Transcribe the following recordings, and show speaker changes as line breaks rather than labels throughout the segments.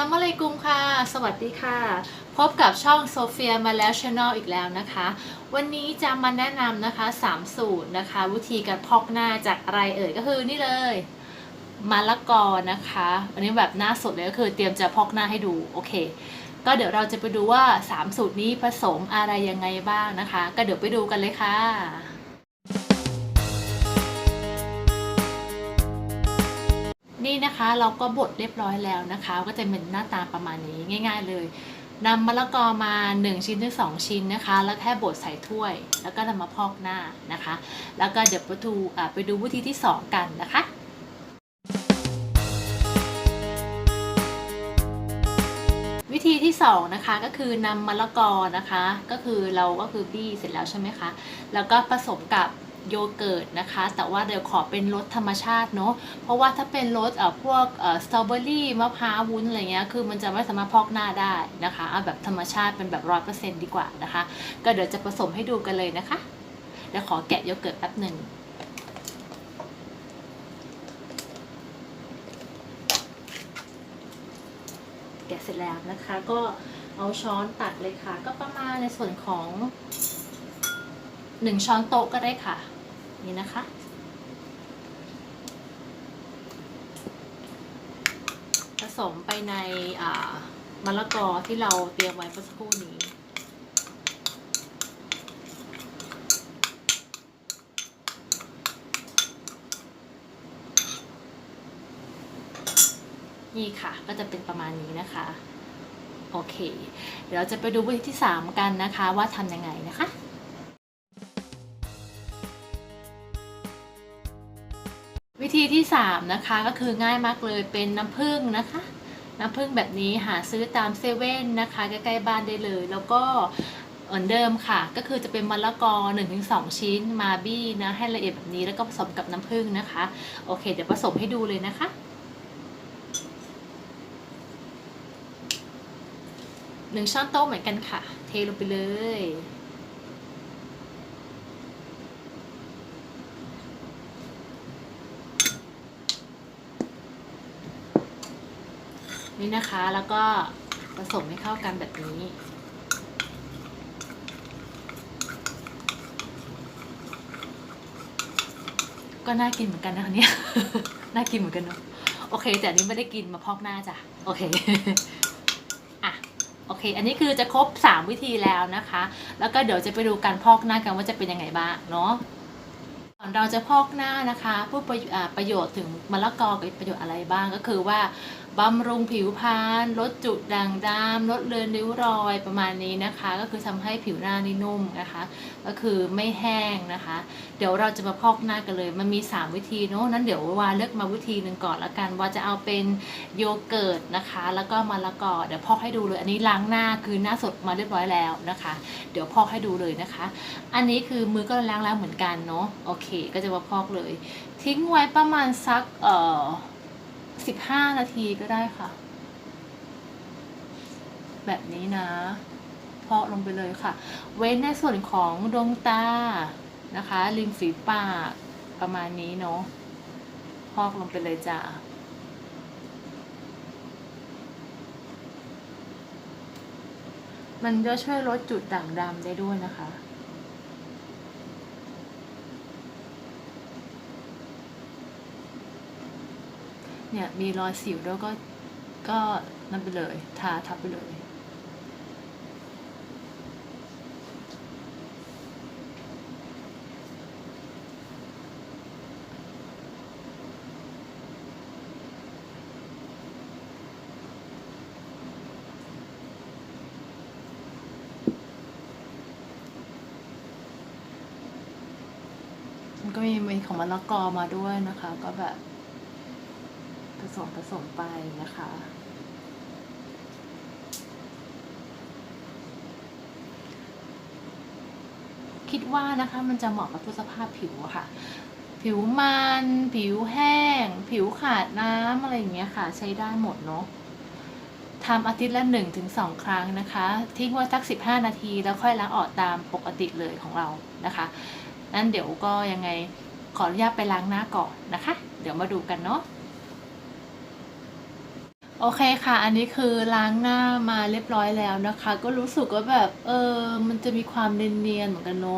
ซัมมาเลยกุมค่ะ สวัสดีค่ะ พบกับช่องโซเฟียมาแล้วช n น l อีกแล้วนะคะ วันนี้จะมาแนะนำนะคะ 3 สูตรนะคะ วิธีการพอกหน้าจากอะไรเอ่ยก็คือนี่เลยมะละกอนะคะ อันนี้แบบหน้าสดเลยก็คือเตรียมจะพอกหน้าให้ดู โอเค ก็เดี๋ยวเราจะไปดูว่า 3 สูตรนี้ผสมอะไรยังไงบ้างนะคะ ก็เดี๋ยวไปดูกันเลยค่ะ นี่นะคะเราก็บดเรียบร้อยแล้วนะคะ ก็จะเป็นหน้าตาประมาณนี้ง่าย ๆ เลยนำมะละกอมา 1 ชิ้นถึง2ชิ้นนะคะ แล้วแค่บดใส่ถ้วย แล้วก็นำมาพอกหน้านะคะ แล้วก็เดี๋ยวไปดูไปดูวิธีที่ 2 กันนะคะวิธีที่2นะคะก็คือนำมะละกอนะคะ ก็คือเราก็คือบี้เสร็จแล้วใช่ไหมคะ แล้วก็ผสมกับ โยเกิร์ตนะคะ แต่ว่าเดี๋ยวขอเป็นรสธรรมชาติเนาะเพราะว่าถ้าเป็นรสเอ่อพวกเอ่อสตรอเบอรี่มะพร้าววุ้นอะไรเงี้ยคือมันจะไม่สามารถพอกหน้าได้นะคะเอาแบบธรรมชาติเป็นแบบร้อยเปอร์เซ็นต์ดีกว่านะคะ ก็เดี๋ยวจะผสมให้ดูกันเลยนะคะเดี๋ยวขอแกะโยเกิร์ตแป๊บหนึ่งแกะเสร็จแล้วนะคะ ก็เอาช้อนตักเลยค่ะ ก็ประมาณในส่วนของหนึ่งช้อนโต๊ะก็ได้ค่ะ นี่นะคะ ผสมไปในมะละกอที่เราเตรียมไว้เมื่อสักครู่นี้นี่ค่ะก็จะเป็นประมาณนี้นะคะ โอเค เดี๋ยวเราจะไปดูวิธีที่ 3 กันนะคะว่าทำยังไงนะคะ ธีที่ 3 นะคะ ก็คือง่ายมากเลยเป็นน้ำผึ้งนะคะ น้ำผึ้งแบบนี้หาซื้อตามเซเว่นนะคะใกล้ๆบ้านได้เลย แล้วก็เหมือนเดิมค่ะ ก็คือจะเป็นมะละกอ 1-2 ชิ้นมาบี้นะให้ละเอียดแบบนี้แล้วก็ผสมกับน้ำผึ้งนะคะ โอเค เดี๋ยวผสมให้ดูเลยนะคะหนึ่งช้อนโต๊ะเหมือนกันค่ะ เทลงไปเลย นี่นะคะ แล้วก็ผสมให้เข้ากันแบบนี้ ก็น่ากินเหมือนกันนะคะเนี่ย น่ากินเหมือนกันเนาะ โอเค แต่อันนี้ไม่ได้กินมาพอกหน้าจ้ะ โอเคอะโอเค อันนี้คือจะครบ 3 วิธีแล้วนะคะ แล้วก็เดี๋ยวจะไปดูการพอกหน้ากันว่าจะเป็นยังไงบ้างเนาะ ก่อนเราจะพอกหน้านะคะ ผู้ประโยอ่าประโยชน์ถึงมะละกอกับประโยชน์อะไรบ้างก็คือว่า บำรุงผิวพรรณลดจุดด่างดำลดเลือนริ้วรอยประมาณนี้นะคะ ก็คือทำให้ผิวหน้านี่นุ่มนะคะ ก็คือไม่แห้งนะคะ เดี๋ยวเราจะมาพอกหน้ากันเลย มันมี 3 วิธีเนาะนั้นเดี๋ยววาเลือกมาวิธีหนึ่งก่อนละกันว่าจะเอาเป็นโยเกิร์ตนะคะ แล้วก็มะละกอเดี๋ยวพอกให้ดูเลยอันนี้ล้างหน้าคือหน้าสดมาเรียบร้อยแล้วนะคะ เดี๋ยวพอกให้ดูเลยนะคะ อันนี้คือมือก็ล้างแล้วเหมือนกันเนาะโอเค ก็จะมาพอกเลย ทิ้งไว้ประมาณสักเอ่อ สิบห้านาทีก็ได้ค่ะ แบบนี้นะเพอกลงไปเลยค่ะ เว้นในส่วนของดวงตานะคะ ริมฝีปากประมาณนี้เนาะพอกลงไปเลยจ้ะมันจะช่วยลดจุดด่างดำได้ด้วยนะคะ เนี่ยมีรอยสิวแล้วก็ก็นั่นไปเลย ทาทับไปเลย มันก็มีมีของมะละกอมาด้วยนะคะ ก็แบบ สมผสมไปนะคะ คิดว่านะคะมันจะเหมาะกับทุกสภาพผิวค่ะ ผิวมัน ผิวแห้ง ผิวขาดน้ำอะไรอย่างเงี้ยค่ะ ใช้ได้หมดเนาะทำอาทิตย์ละหนึ่งถึงสองครั้งนะคะ ทิ้งไว้สักสิบห้านาทีแล้วค่อยล้างออกตามปกติเลยของเรานะคะนั้นเดี๋ยวก็ยังไงขออนุญาตไปล้างหน้าก่อนนะคะ เดี๋ยวมาดูกันเนาะ โอเคค่ะ อันนี้คือล้างหน้ามาเรียบร้อยแล้วนะคะ ก็รู้สึกว่าแบบเออมันจะมีความเนียนๆเหมือนกันเนาะ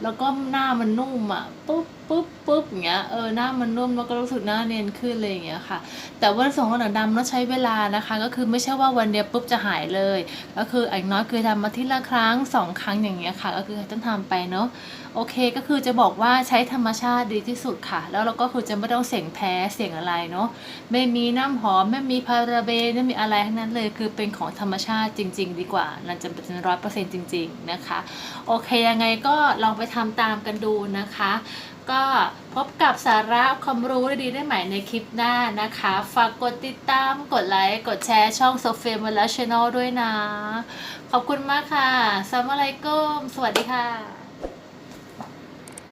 แล้วก็หน้ามันนุ่มอะปุ๊บ ปุ๊บปุ๊บอย่างเงี้ยเออหน้ามันนุ่มแล้วก็รู้สึกหน้าเนียนขึ้นเลยอย่างเงี้ยค่ะ แต่ว่าส่วนของหนังดำต้องใช้เวลานะคะ ก็คือไม่ใช่ว่าวันเดียวปุ๊บจะหายเลย ก็คืออย่างน้อยคือทำมาทีละครั้งสองครั้งอย่างเงี้ยค่ะ ก็คือต้องทำไปเนาะโอเคก็คือจะบอกว่าใช้ธรรมชาติดีที่สุดค่ะ แล้วเราก็คือจะไม่ต้องเสี่ยงแพ้เสี่ยงอะไรเนาะไม่มีน้ำหอมไม่มีพาราเบนไม่มีอะไรทั้งนั้นเลย คือเป็นของธรรมชาติจริง ๆ ดีกว่านั่นจะเป็นร้อยเปอร์เซ็นต์จริง ๆ นะคะ โอเคยังไงก็ลองไปทำตามกันดูนะคะ ก็พบกับสาระความรู้ดีๆได้ใหม่ในคลิปหน้านะคะ ฝากกดติดตาม กดไลค์ กดแชร์ช่องโซเฟียมาลาชแนลด้วยนะ ขอบคุณมากค่ะสลามาไลกุมสวัสดีค่ะ